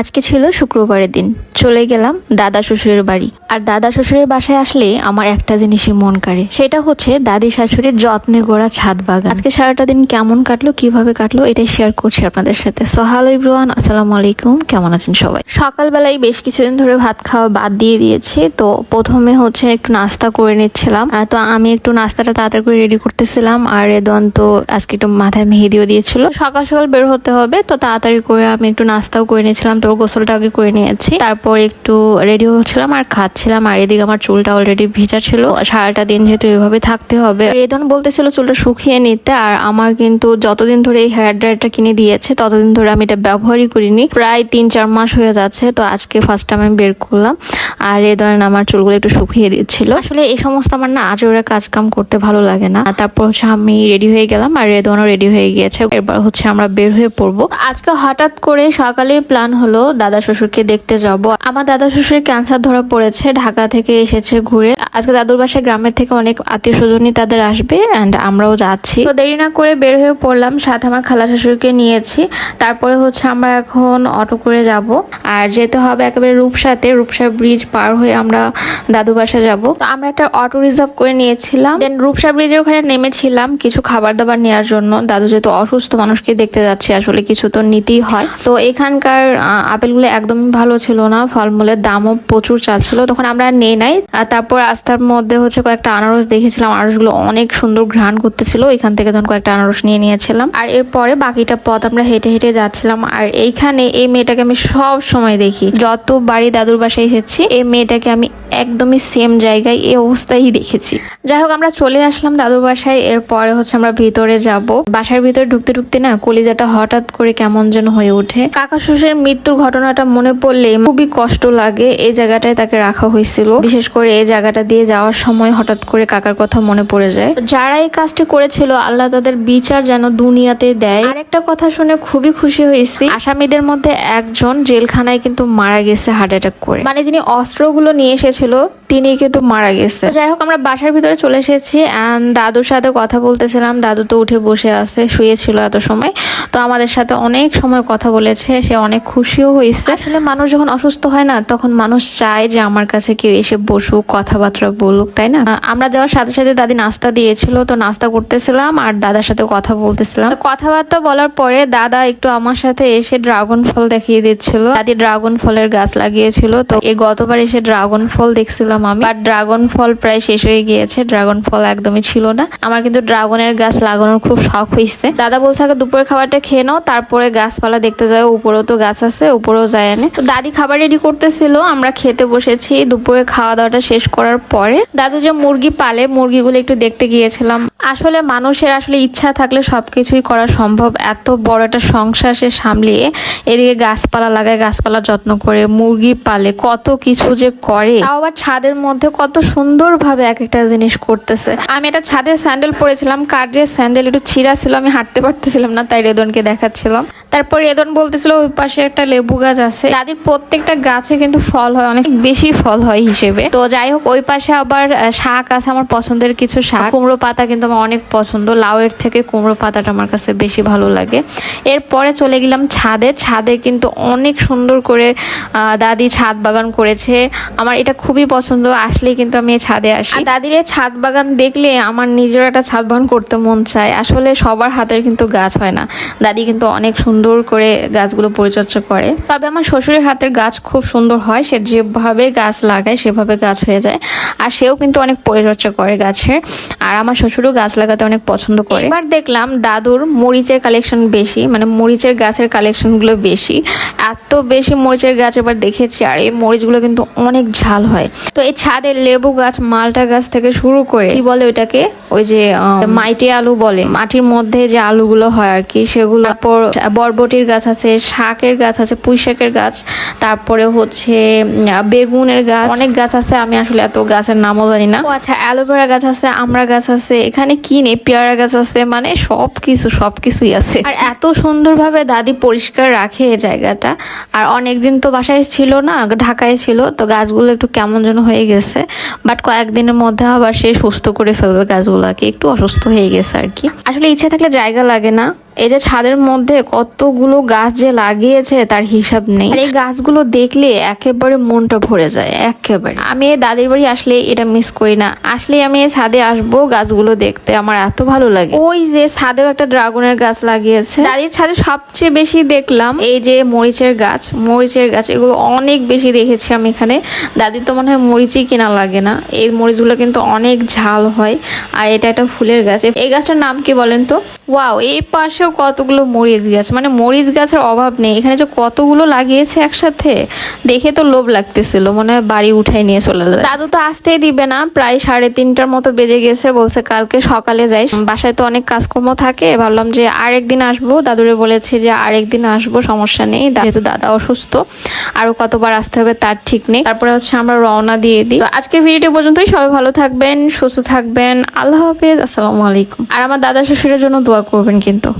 আজকে ছিল শুক্রবারের দিন। চলে গেলাম দাদা শ্বশুরের বাড়ি। আর দাদা শ্বশুরের বাসায় আসলে আমার একটা জিনিসই মন কাড়ে। সেটা হচ্ছে দাদি শাশুড়ির যত্নে গোড়া ছাদ বাগান। আজকে সারাটা দিন কেমন কাটলো, কীভাবে কাটলো, এটাই শেয়ার করছি আপনাদের সাথে। সোহাল ইব্রুয়ান আসসালামু আলাইকুম, কেমন আছেন সবাই? সকালবেলায় বেশ কিছুদিন ধরে ভাত খাওয়া বাদ দিয়ে দিয়েছি। তো প্রথমে হচ্ছে একটু নাস্তা করে নিচ্ছিলাম। তো আমি একটু নাস্তাটা তাড়াতাড়ি করে রেডি করতেছিলাম। আর রেদন তো আজকে একটু মাথায় মেহেদিও দিয়েছিল। সকাল সকাল বের হতে হবে, তো তাড়াতাড়ি করে আমি একটু নাস্তাও করে নিয়েছিলাম। তো গোসলটা আমি করে নিয়েছি। তারপর একটু রেডি হচ্ছিলাম আর খাচ্ছিলাম আর এদিকে আমার চুলটা অলরেডি ভিজা ছিল। সারাটা দিন যেহেতু এভাবে থাকতে হবে। রেদন বলতেছিল চুলটা শুকিয়ে নিতে আর আমার কিন্তু যতদিন ধরে এই হেয়ার ড্রায়ারটা কিনে দিয়েছে, ততদিন ধরে আমি এটা ব্যবহারই করিনি। প্রায় তিন চার মাস হয়ে যাচ্ছে, তো আজকে ফার্স্ট টাইম আমি বের করলাম। আর এ ধরেন আমার চুলগুলো একটু শুকিয়ে দিচ্ছিল। আসলে এই সমস্ত আমার না আজোরা কাজ কাম করতে ভালো লাগে না। তারপর হচ্ছে আমি রেডি হয়ে গেলাম আর রেদনও রেডি হয়ে গিয়েছে। এরপর হচ্ছে আমরা বের হয়ে পড়ব। আজকে হঠাৎ করে সকালে প্ল্যান হলো দাদা শ্বশুরকে দেখতে যাব। আমার দাদা শ্বশুরের ক্যান্সার ধরা পড়েছে, ঢাকা থেকে এসেছে ঘুরে। আজকে দাদুর বাসায় গ্রামের থেকে অনেক আত্মীয় স্বজনই তাদের আসবে অ্যান্ড আমরাও যাচ্ছি। তো দেরি না করে বের হয়ে পড়লাম, সাথে আমার খালা শাশুড়িকে নিয়েছি। তারপরে হচ্ছে আমরা এখন অটো করে যাব। আর যেতে হবে একেবারে রূপসাতে, রূপসা ব্রিজ পার হয়ে আমরা দাদু বাসা যাব। আমরা একটা অটো রিজার্ভ করে নিয়েছিলাম। দেন রূপসা ব্রিজের ওখানে নেমেছিলাম কিছু খাবার দাবার নেওয়ার জন্য। দাদু যেহেতু অসুস্থ, মানুষকে দেখতে যাচ্ছে, আসলে কিছু তো নিতেই হয়। তো এখানকার আপেলগুলো একদমই ভালো ছিল না, ফলমূলের দামও প্রচুর চাচ্ছিল। তখন আমরা নেই নাই। আর তারপর রাস্তার মধ্যে হচ্ছে কয়েকটা আনারস দেখেছিলাম। আনারসগুলো অনেক সুন্দর ঘ্রাণ করতেছিল। এখান থেকে তখন কয়েকটা আনারস নিয়ে নিয়েছিলাম। আর এরপরে বাকিটা পথ আমরা হেঁটে হেঁটে যাচ্ছিলাম। আর এইখানে এই মেয়েটাকে আমি সব সময় দেখি। যত বাড়ি দাদুর বাসায় এসেছি, এই মেয়েটাকে আমি একদমই সেম জায়গায় এই অবস্থায় দেখেছি। যাই হোক, আমরা চলে আসলাম দাদুর বাসায়। এরপরে হচ্ছে আমরা ভিতরে যাব। বাসার ভিতরে ঢুকতে ঢুকতে না কলিজাটা হঠাৎ করে কেমন যেন হয়ে ওঠে। কাকা শ্বশুরের মৃত্যুর ঘটনাটা মনে পড়লে খুবই কষ্ট লাগে। এই জায়গাটায় তাকে রাখা হয়েছিল। বিশেষ করে এই জায়গাটা দিয়ে যাওয়ার সময় হঠাৎ করে কাকার কথা মনে পড়ে যায়। যারা এই কাজটি করেছিল, আল্লাহ তাদের বিচার যেন দুনিয়াতে দেয়। আর একটা কথা শুনে খুবই খুশি হয়েছি। আসামিদের মধ্যে একজন জেলখানায় কিন্তু মারা গেছে হার্ট অ্যাটাক করে। মানে যিনি অস্ত্রগুলো নিয়ে এসেছিল, তিনি কিন্তু মারা গেছে। যাই হোক, আমরা বাসার ভিতরে চলে এসেছি অ্যান্ড দাদুর সাথে কথা বলতেছিলাম। দাদু তো উঠে বসে আছে, শুয়েছিল এত সময়। তো আমাদের সাথে অনেক সময় কথা বলেছে সে অনেক খুশিও হয়েছে। আসলে মানুষ যখন অসুস্থ হয় না তখন মানুষ চায় যে আমার কাছে কেউ এসে বসুক কথাবার্তা বলুক তাই না? আমরা যাওয়ার সাথে সাথে দাদি নাস্তা দিয়েছিল তো নাস্তা করতেছিলাম আর দাদার সাথে কথা বলতেছিলাম। কথাবার্তা বলার পরে দাদা একটু আমার সাথে এসে ড্রাগন ফল দেখিয়ে দিচ্ছিল। দাদি ড্রাগন ফলের গাছ লাগিয়েছিল তো এই গতবার এসে ড্রাগন ফল দেখছিলাম আমি। বাট ড্রাগন ফল প্রায় শেষ হয়ে গিয়েছে ড্রাগন ফল একদমই ছিল না। আমার কিন্তু ড্রাগনের গাছ লাগানোর খুব শখ হয়েছে। দাদা বলছে আগে দুপুরের খাবারটা খেয়ে নাও, তারপরে গাছপালা দেখতে যাও, উপরেও তো গাছ আছে, উপরেও যায় না তো দাদি খাবার রেডি করতেছিল, আমরা খেতে বসেছি, দুপুরে খাওয়া দাওয়াটা শেষ করার পরে। দাদু যে মুরগি পালে, মুরগিগুলো একটু দেখতে গিয়েছিলাম। আসলে মানুষের আসলে ইচ্ছা থাকলে সবকিছুই করা সম্ভব, এত বড় একটা সংসার সে সামলিয়ে এদিকে গাছপালা লাগায়, গাছপালা যত্ন করে, মুরগি পালে, কত কিছু যে করে। তাও আবার ছাদের মধ্যে কত সুন্দরভাবে এক একটা জিনিস করতেছে। আমি একটা ছাদের স্যান্ডেল পরেছিলাম, কাঠের স্যান্ডেল একটু ছিঁড়া ছিল, আমি হাঁটতে পারতেছিলাম না, তাই রেদনকে দেখাচ্ছিলাম। তারপর রেদন বলতেছিল, ওই পাশে একটা লেবু গাছ আছে। দাদির প্রত্যেকটা গাছে কিন্তু ফল হয়, অনেক বেশি ফল হয় হিসেবে। তো যাই হোক, ওই পাশে আবার শাক আছে, আমার পছন্দের কিছু শাক। কুমড়ো পাতা কিন্তু আমার অনেক পছন্দ। লাউয়ের থেকে কুমড়ো পাতাটা আমার কাছে বেশি ভালো লাগে। এরপরে চলে গেলাম ছাদে। ছাদে কিন্তু অনেক সুন্দর করে দাদি ছাদ বাগান করেছে। আমার এটা খুবই পছন্দ, আসলেই কিন্তু আমি ছাদে আসি। দাদির এই ছাদ বাগান দেখলে আমার নিজের একটা ছাদ বাগান করতে মন চায়। আসলে সবার হাতের কিন্তু গাছ হয় না। দাদি কিন্তু অনেক সুন্দর করে গাছগুলো পরিচর্যা করে। তবে আমার শ্বশুরের হাতের গাছ খুব সুন্দর হয়, সে যেভাবে গাছ লাগায় সেভাবে গাছ হয়ে যায়। আর সেও কিন্তু অনেক পরিচর্যা করে গাছের, আর আমার শ্বশুরও গাছ লাগাতে অনেক পছন্দ করে। এবার দেখলাম দাদুর মরিচের কালেকশন বেশি মানে মরিচের গাছের কালেকশনগুলো বেশি। এত বেশি মরিচের গাছ এবার দেখেছি, আর এই মরিচগুলো কিন্তু অনেক ঝাল হয়। তো এই ছাদে লেবু গাছ, মালটা গাছ থেকে শুরু করে, কি বলে ওইটাকে? ওই যে মাইটে আলু বলে, মাটির মধ্যে যে আলুগুলো হয় আর কি, সেগুলো তারপর বরবটির গাছ আছে, শাকের গাছ আছে পুঁই শাকের গাছ, তারপরে হচ্ছে বেগুনের গাছ। অনেক গাছ আছে, আমি আসলে এত গাছের নামও জানি না। আচ্ছা অ্যালোভেরা গাছ আছে আমড়া গাছ আছে, এখানে কি নেই? পেয়ারা গাছ আছে মানে সব কিছু সব কিছুই আছে। আর এত সুন্দরভাবে দাদি পরিষ্কার রাখে এই জায়গাটা। আর অনেকদিন তো বাসায় ছিল না, ঢাকায় ছিল, তো গাছগুলো একটু কেমন যেন হয়ে গেছে। বাট কয়েকদিনের মধ্যে আবার সে সুস্থ করে ফেলবে গাছগুলোকে, একটু অসুস্থ হয়ে গেছে আর কি। আসলে ইচ্ছে থাকলে জায়গা লাগে না। এই যে ছাদের মধ্যে কতগুলো গাছ যে লাগিয়েছে, তার হিসাব নেই। এই গাছগুলো দেখলে একেবারে মনটা ভরে যায়, একেবারে। আমি এই দাদির বাড়ি আসলে এটা মিস করি না। আসলে আমি এই ছাদে আসব গাছগুলো দেখতে, আমার এত ভালো লাগে। ওই যে ছাদেও একটা ড্রাগনের গাছ লাগিয়েছে। দাদির ছাদে সবচেয়ে বেশি দেখলাম এই যে মরিচের গাছ। মরিচের গাছ, এগুলো অনেক বেশি দেখেছি আমি এখানে। দাদির তো মনে হয় মরিচই কেনা লাগে না। এই মরিচগুলো কিন্তু অনেক ঝাল হয়। আর এটা একটা ফুলের গাছ। এই গাছটার নাম কি বলেন তো? ওয়াও, এই পাশেও কতগুলো মরিচ গাছ? মানে মরিচ গাছের অভাব নেই। এখানে যে কতগুলো লাগিয়েছে একসাথে, দেখে তো লোভ লাগতেছিল। মনে হয় বাড়ি উঠাই নিয়ে চলে যায়। দাদু তো আসতেই দিবে না। প্রায় সাড়ে তিনটার মতো বেজে গেছে, বলছে কালকে সকালে যাই। বাসায় তো অনেক কাজকর্ম থাকে। ভাবলাম যে আরেকদিন আসব। দাদুরে বলেছি যে আরেকদিন আসব, সমস্যা নেই। যেহেতু দাদা অসুস্থ, আরও কতবার আসতে হবে তার ঠিক নেই। তারপরে হচ্ছে আমরা রওনা দিয়ে দিই। আজকে ভিডিও পর্যন্তই। সবাই ভালো থাকবেন, সুস্থ থাকবেন। আল্লাহ হাফেজ। আসসালামু আলাইকুম। আর আমার দাদা শ্বশুরের জন্য দোয়া করবেন কিন্তু।